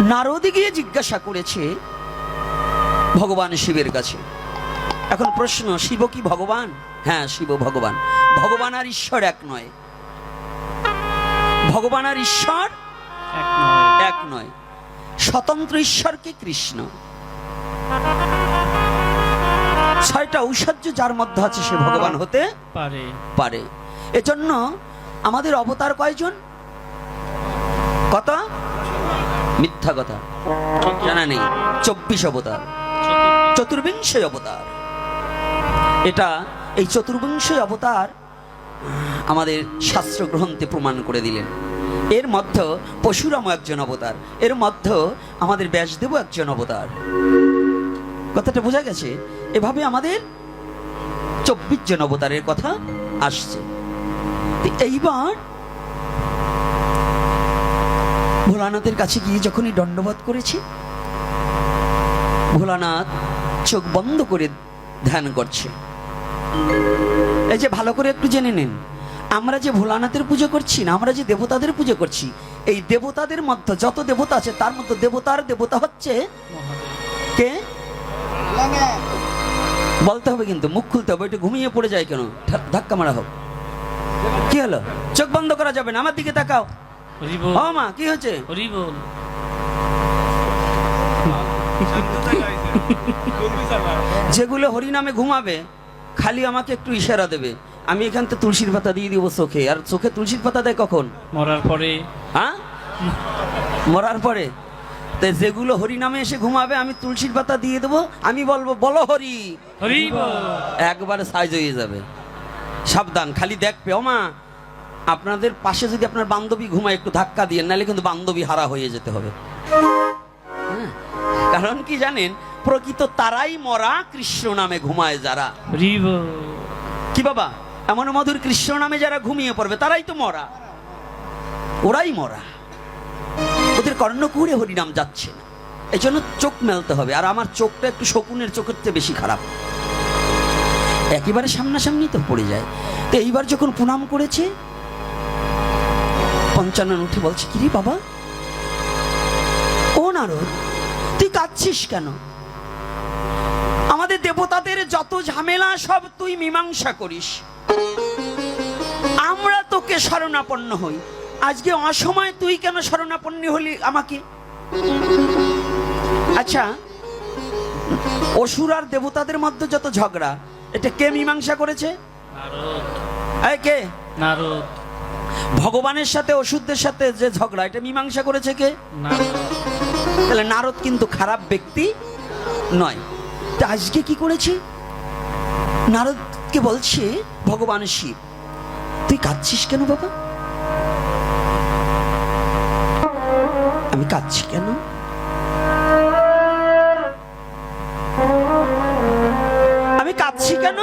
নারদে গিয়ে জিজ্ঞাসা করেছে ভগবান শিবের কাছে। এখন প্রশ্ন শিব কি ভগবান? হ্যাঁ শিব ভগবান। ভগবান আর ঈশ্বর এক নয়। ভগবান আর ঈশ্বর এক নয়। স্বতন্ত্র ঈশ্বর কি কৃষ্ণ? ছয়টা ঐশ্বর্য যার মধ্যে আছে সে ভগবান হতে পারে। পারে। এজন্য আমাদের অবতার কয়জন? কত? মিথ্যা কথা। জানা নেই। চব্বিশ অবতার। চতুর্বিংশ অবতার। এটা এই চতুর্বিংশ অবতার আমাদের শাস্ত্র গ্রন্থে প্রমাণ করে দিলেন। এর মধ্যে পশুরাম একজন অবতার। এর মধ্যে আমাদের ব্যাসদেবও একজন অবতার। কথাটা বোঝা গেছে? এভাবে আমাদের চব্বিশ জন অবতারের কথা আসছে। এইবার ভোলানাথের কাছে গিয়ে যখনই দণ্ডবোধ করেছি, ভোলানাথ চোখ বন্ধ করে ধ্যান করছে। এই যে ভালো করে একটু জেনে নিন, আমরা যে ভোলানাথের পুজো করছি না, আমরা যে দেবতাদের পুজো করছি, এই দেবতাদের মধ্যে যত দেবতা আছে, তার মধ্যে দেবতার দেবতা হচ্ছে কে? বলতে হবে কিন্তু, মুখ খুলতে হবে, একটু ঘুমিয়ে পড়ে যায় কেন? ধাক্কা মারা হোক। কি হলো? চোখ বন্ধ করা যাবে না, আমার দিকে তাকাও। ও মা কি হয়েছে? হরি বল যেগুলো হরিনামে ঘুমাবে খালি আমাকে একটু ইশারা দেবে। আমি এখান থেকে তুলসীর পাতা দিয়ে দিব চোখে। আর চোখে তুলসীর পাতা দেয় কখন? মরার পরে। হ্যাঁ? মরার পরে। তো যেগুলো হরিনামে এসে ঘুমাবে আমি তুলসীর পাতা দিয়ে দেবো। আমি বলব বলো হরি। হরি একবারে সাইজ হয়ে যাবে। সাবধান খালি দেখবে। ও মা আপনাদের পাশে যদি আপনার বান্ধবী ঘুমায় একটু ধাক্কা দিয়ে নাহলে কিন্তু বান্ধবী হারা হয়ে যেতে হবে। হ্যাঁ, কারণ কি জানেন? প্রকৃত তারাই মরা কৃষ্ণ নামে ঘুমায় যারা। কি বাবা? এমন মধুর কৃষ্ণ নামে যারা ঘুমিয়ে পড়বে তারাই তো মরা। ওরাই মরা। ওদের কর্ণকুড়ে হরিনাম যাচ্ছে না। এই জন্য চোখ মেলতে হবে আর আমার চোখটা একটু শকুনের চোখের চেয়ে বেশি খারাপ। একেবারে সামনাসামনি তো পড়ে যায়। তো এইবার যখন প্রণাম করেছে পঞ্চানন উঠে বলছে কিরে বাবা? ও নারদ তুই কাঁদছিস কেন? আমাদের দেবতাদের যত ঝামেলা সব তুই মীমাংসা করিস। আমরা তোকে শরণাপন্ন হই। আজকে অসময় তুই কেন শরণাপন্ন হলি আমাকে? আচ্ছা অসুর আর দেবতাদের মধ্যে যত ঝগড়া এটা কে মীমাংসা করেছে? নারদ। কে? নারদ। ভগবানের সাথে ওষুধদের সাথে যে ঝগড়া এটা মীমাংসা করেছে কে? তাহলে নারদ কিন্তু খারাপ ব্যক্তি নয়। তা আজকে কি করেছে? নারদকে বলছে ভগবান শিব তুই কাঁদছিস কেন বাবা? আমি কাঁদছি কেন? আমি কাঁদছি কেন?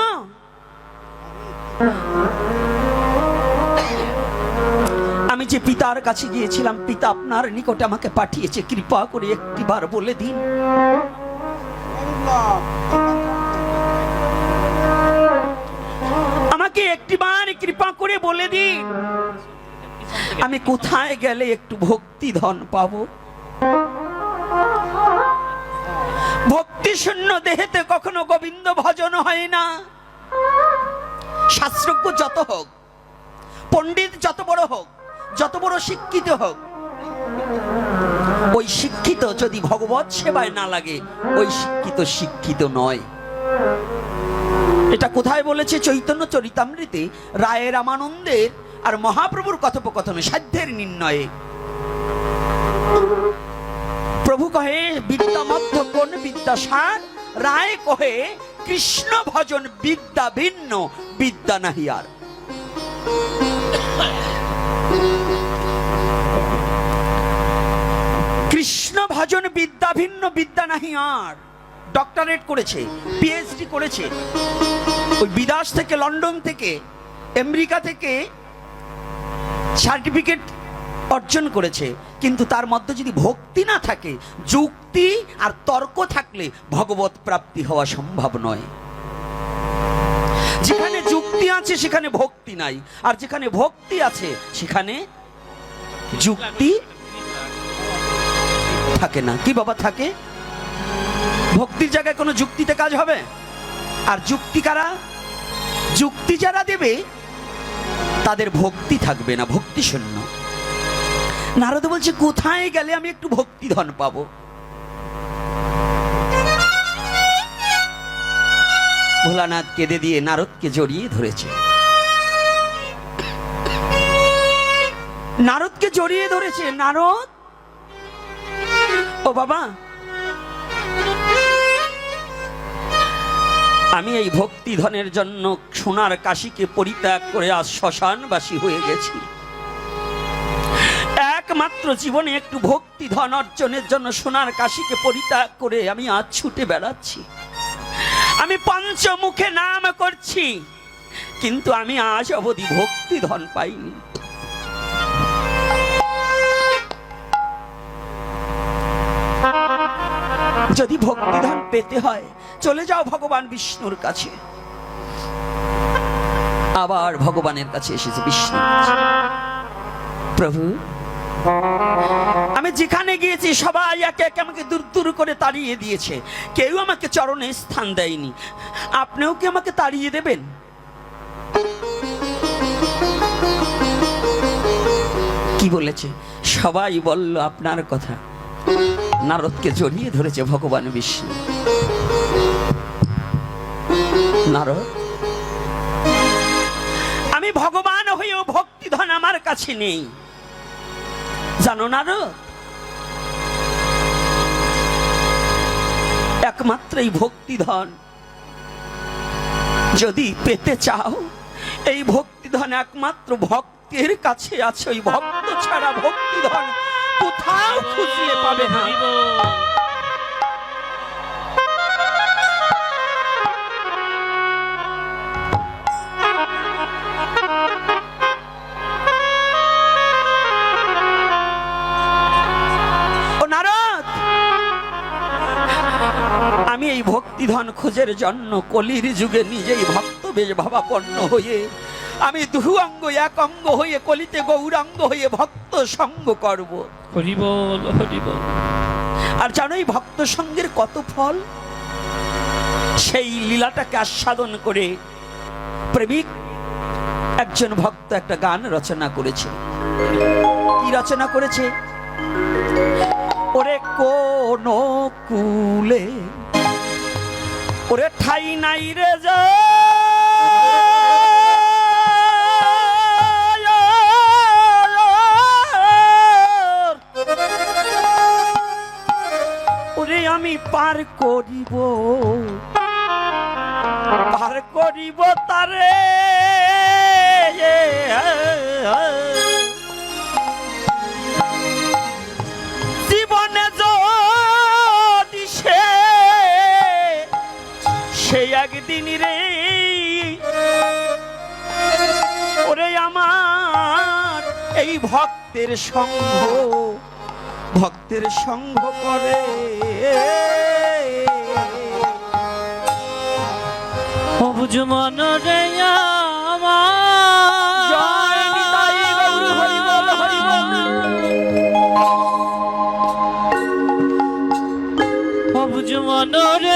যে পিতার কাছে গিয়েছিলাম, পিতা আপনার নিকটে আমাকে পাঠিয়েছে। কৃপা করে একটিবার বলে দিন। আমাকে একটিবার কৃপা করে বলে দিন। আমি কোথায় গেলে একটু ভক্তি ধন পাব? ভক্তি শূন্য দেহেতে কখনো গোবিন্দ ভজন হয় না। শাস্ত্রজ্ঞ যত হোক, পণ্ডিত যত বড় হোক যত বড় শিক্ষিত হোক, ওই শিক্ষিত যদি ভগবত সেবায় না লাগে, ওই শিক্ষিত শিক্ষিত নয়। এটা কোথায় বলেছে চৈতন্য চরিতামৃতে? রায়ের রামানন্দের আর মহাপ্রভুর কথোপকথনে, সাধ্যের নির্ণয়ে। প্রভু কহে, বিদ্যা মধ্য কোন বিদ্যাসার রায় কহে, কৃষ্ণ ভজন বিদ্যা ভিন্ন, বিদ্যা নাহি আর। ভজন বিদ্যা, ভিন্ন বিদ্যা নাহি আর। ডক্টরেট করেছে পিএইচডি করেছে। ওই বিদেশ থেকে, লন্ডন থেকে, আমেরিকা থেকে সার্টিফিকেট অর্জন করেছে। কিন্তু তার মধ্যে যদি ভক্তি না থাকে, যুক্তি আর তর্ক থাকলে ভগবত প্রাপ্তি হওয়া সম্ভব নয়। যেখানে যুক্তি আছে, সেখানে ভক্তি নাই। আর যেখানে ভক্তি আছে, সেখানে যুক্তি থাকে না। কি বাবা থাকে? ভক্তির জায়গায় কোনো যুক্তিতে কাজ হবে? আর যুক্তি কারা? যুক্তি যারা দেবে, তাদের ভক্তি থাকবে না, ভক্তি শূন্য। নারদ বলছে, কোথায় গেলে আমি একটু ভক্তি ধন পাবো? ভোলানাথ কেঁদে দিয়ে নারদকে জড়িয়ে ধরেছে। নারদকে জড়িয়ে ধরেছে। নারদ ও বাবা। আমি এই ভক্তি ধনের জন্য সোনার কাশিকে পরিত্যাগ করে আজ শ্মশানবাসী হয়ে গেছি। একমাত্র জীবনে একটু ভক্তি ধন অর্জনের জন্য সোনার কাশিকে পরিত্যাগ করে আমি আজ ছুটে বেড়াচ্ছি। আমি পঞ্চমুখে নাম করছি, কিন্তু আমি আজ অবধি ভক্তি ধন পাইনি। যদি ভক্তিধান পেতে হয়, চলে যাও ভগবান বিষ্ণুর কাছে। আবার ভগবানের কাছে এসেছে বিষ্ণু। প্রভু, আমি যেখানে গিয়েছি, সবাই একে একে আমাকে দূর দূর করে তাড়িয়ে দিয়েছে। কেউ আমাকে চরণে স্থান দেয়নি। আপনিও কি আমাকে তাড়িয়ে দেবেন? কি বলেছে? সবাই বলল, আপনার কথা। নারদকে জড়িয়ে ধরেছে ভগবান বিষ্ণু। নারদ? আমি ভগবান হয়েও ভক্তিধন আমার কাছে নেই। জানো নারদ? একমাত্র এই ভক্তিধন যদি পেতে চাও, এই ভক্তিধন একমাত্র ভক্তের কাছে আছে, ওই ভক্ত ছাড়া ভক্তিধন কোথাও খুঁজলে পাবে না। আমি এই ভক্তিধন খোঁজের জন্য কলির যুগে নিজেই ভক্ত বেশ ভাবাপন্ন হয়ে, আমি দুহু অঙ্গ এক অঙ্গ হয়ে কলিতে গৌরাঙ্গ হয়ে ভক্ত সঙ্গ করব। হরি বল হরি বল। আর জানো এই ভক্ত সঙ্গের কত ফল? সেই লীলাটাকে আস্বাদন করে প্রেমিক একজন ভক্ত একটা গান রচনা করেছে। কি রচনা করেছে? ওরে কোন কুলে ওরে ঠাই নাই রে যা। পার করিব। পার করিব তারে। জীবনে যদি সে সেই একদিন রে ওরে আমার এই ভক্তের সঙ্গ ভক্তের সঙ্গ করে। অবুজ মন রে। অবুজ মন রে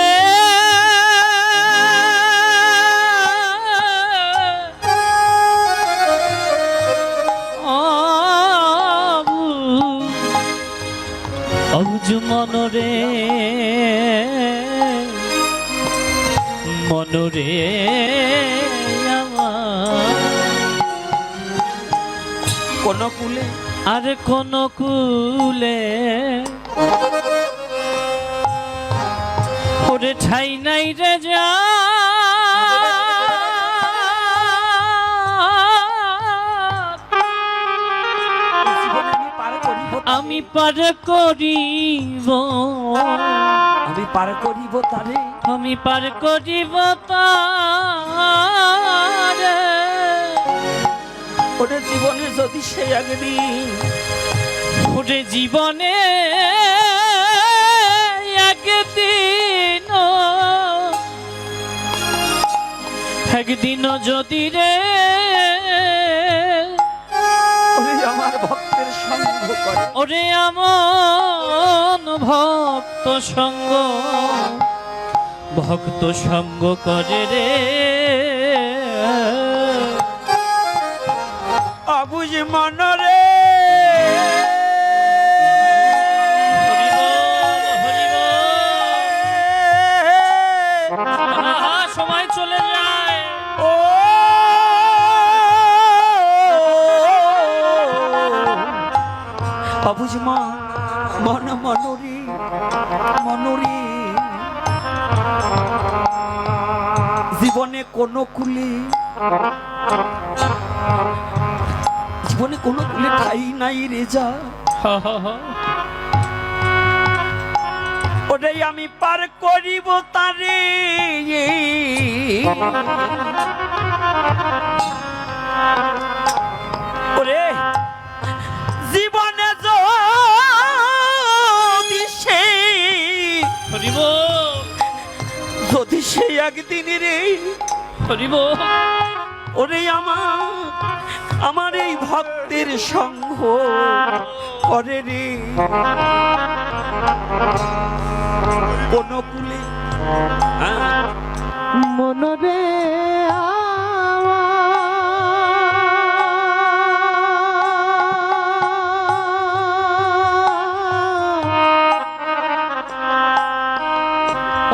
কুলে ওরে ঠাই নাই রে যা। আমি পার করিব। আমি পার করিব তারে। আমি পার করিব তারে। ওরে জীবনে যদি সে একদিন ওরে জীবনে একদিন একদিন যদি রে ওরে আমার ভক্তের সঙ্গ করে। ওরে আমন ভক্ত সঙ্গ ভক্ত সঙ্গ করে রে। অবুঝ মনরে সময় চলে যায়। ও! মন মন মনরে মনরে। জীবনে কোনো কুলে জীবনে কোনো কুলে ঠাই নাই রে যা। হা, হা, হা। ওটাই আমি পার করিব তারে। ওরে জীবনে যদি সে হরিব যদি সে একদিন রে হরিব ওরে আমার আমার এই ভক্তের সঙ্গ করে রে। কোন কুলে হ্যাঁ? মনরে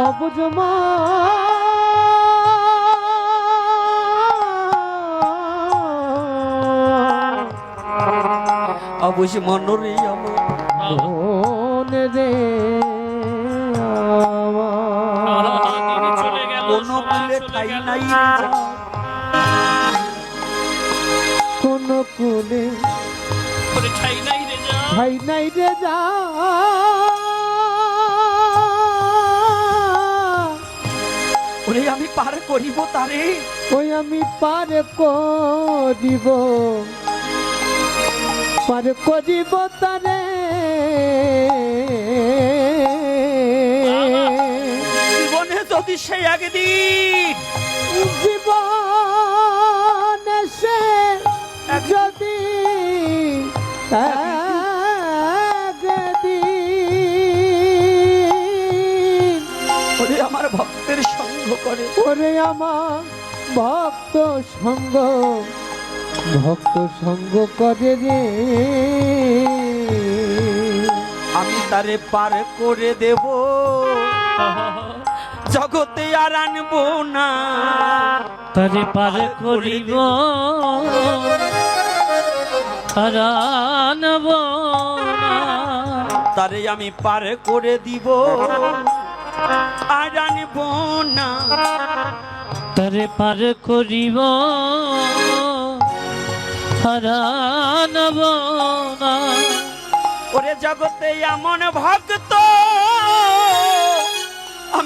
অবুজমা। অবশ্য মনরে আমার মনরে আমার ঠাই গেল। নাই কোন কুলে ঠাই নাই রে যা যা ওরে আমি পার করিব তারে ওই আমি পার করিব পার করিব তারে জীবনে যদি সে একদিন জীবন সে যদি আমার ভক্তের সঙ্গ করে। ওরে আমার ভক্ত সঙ্গ ভক্ত সঙ্গ করে রে। আমি তারে পার করে দেব। জগতে আর আনব না। তারে পার করিব হারানব। তারে আমি পার করে দিব আর আনব না। তারে পার করিব হারানব না। ওরে জগতে এমন ভক্ত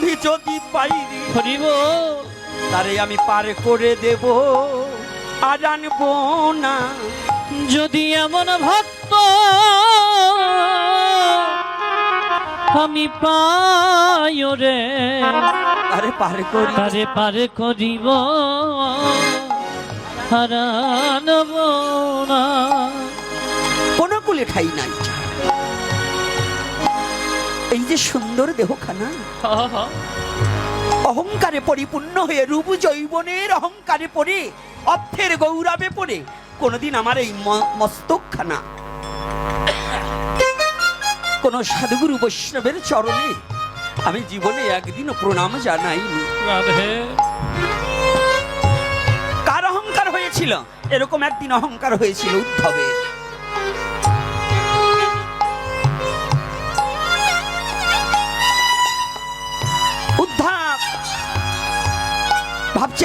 আমি যদি পাইরি করিব তারে আমি পার করে দেব। আর আনব না। যদি এমন ভক্ত আমি পাই রে আরে পার করি। তারে পার করিব। হারানব না। কোনো কুলে ঠাই নাই। যে সুন্দর দেহখানা। অহংকারে পরিপূর্ণ হয়ে রূপ জৈবনের অহংকারে পড়ে অর্থের গৌরবে পড়ে কোনদিন আমার এই মস্তকখানা। কোন সাধুগুরু বৈষ্ণবের চরণে আমি জীবনে একদিনও প্রণাম জানাইনি। কার অহংকার হয়েছিল? এরকম একদিন অহংকার হয়েছিল উদ্ধবের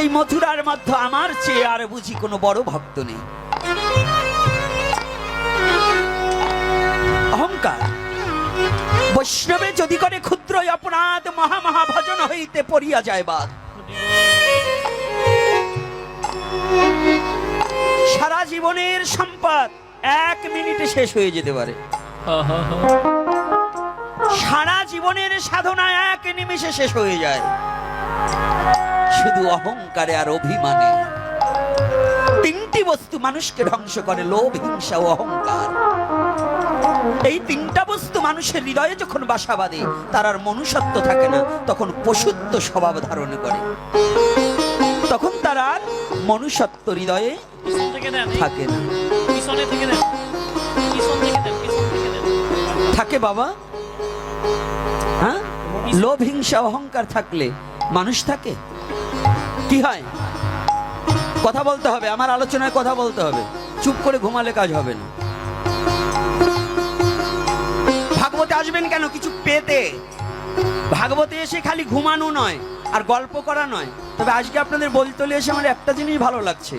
এই মথুরার মধ্যে আমার চেয়ে আর বুঝি কোনো বড় ভক্ত নেই। অহংকার। বৈষ্ণবে যদি করে ক্ষুদ্র অপরাধ মহা মহা ভজন হইতে পড়িয়া যায় বাদ সারা জীবনের সম্পদ এক মিনিটে শেষ হয়ে যেতে পারে। সারা জীবনের সাধনা এক নিমিষে শেষ হয়ে যায়। শুধু অহংকারে আর অভিমানে। তিনটি বস্তু মানুষকে ধ্বংস করে লোভ হিংসা ও অহংকার। এই তিনটা বস্তু মানুষের হৃদয়ে যখন বাসা বাঁধে তার আর মনুষ্যত্ব থাকে না তখন পশুত্ব স্বভাব ধারণ করে। তখন তার আর মনুষ্যত্ব হৃদয়ে থেকে না। থাকে বাবা। হ্যাঁ? লোভ হিংসা অহংকার থাকলে মানুষ থাকে। কি হয়? কথা বলতে হবে, আমার আলোচনায় কথা বলতে হবে। চুপ করে ঘুমালে কাজ হবে না। ভাগবতে আসবেন কেন? কিছু পেতে। ভাগবতে এসে খালি ঘুমানো নয়, আর গল্প করা নয়। তবে আজকে আপনাদের বলতলে এসে আমার একটা জিনিস ভালো লাগছে,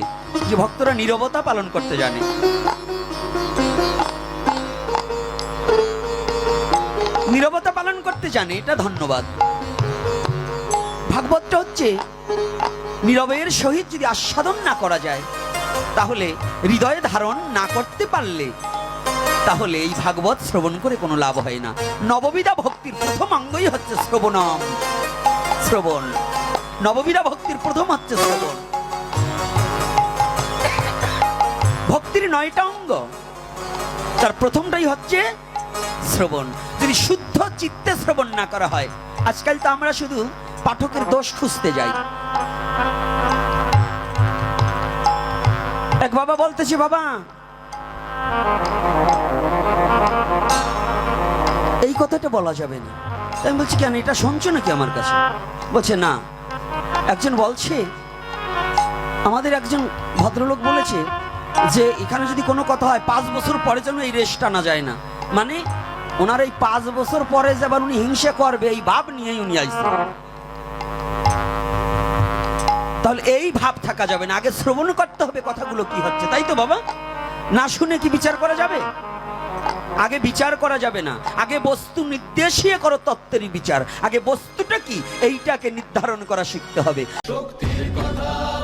যে ভক্তরা নীরবতা পালন করতে জানে। নীরবতা পালন করতে জানে, এটা ধন্যবাদ। ভাগবতটা হচ্ছে, নীরবের সহিত যদি আস্বাদন না করা যায়, তাহলে হৃদয়ে ধারণ না করতে পারলে, তাহলে এই ভাগবত শ্রবণ করে কোনো লাভ হয় না। নববিধা ভক্তির প্রথম অঙ্গই হচ্ছে শ্রবণম। শ্রবণ। নববিধা ভক্তির প্রথম হচ্ছে শ্রবণ। ভক্তির নয়টা অঙ্গ, তার প্রথমটাই হচ্ছে শ্রবণ। যদি শুদ্ধ চিত্তে শ্রবণ না করা হয়, আজকাল তো আমরা শুধু পাঠকের দোষ খুঁজতে যাই। এক বাবা বলতেছে, বাবা, এই কথাটা বলা যাবে না। আমি বলছি, কেন, এটা শুনছো নাকি আমার কাছে? বলছে, না। একজন বলছে, আমাদের একজন ভদ্রলোক বলেছে যে, এখানে যদি কোনো কথা হয়, পাঁচ বছর পরে যেন এই রেস টানা যায় না। মানে ওনার এই পাঁচ বছর পরে যেবার উনি হিংসা করবে, এই ভাব নিয়েই উনি আইসে তাহলে এই ভাব থাকা যাবে না। আগে শ্রবণ করতে হবে কথাগুলো কি হচ্ছে, তাই তো বাবা? না শুনে কি বিচার করা যাবে? আগে বিচার করা যাবে না। আগে বস্তু নির্দেশিয়ে করো তত্ত্বেরই বিচার। আগে বস্তুটা কি? এইটাকে নির্ধারণ করা শিখতে হবে। শক্তির কথা।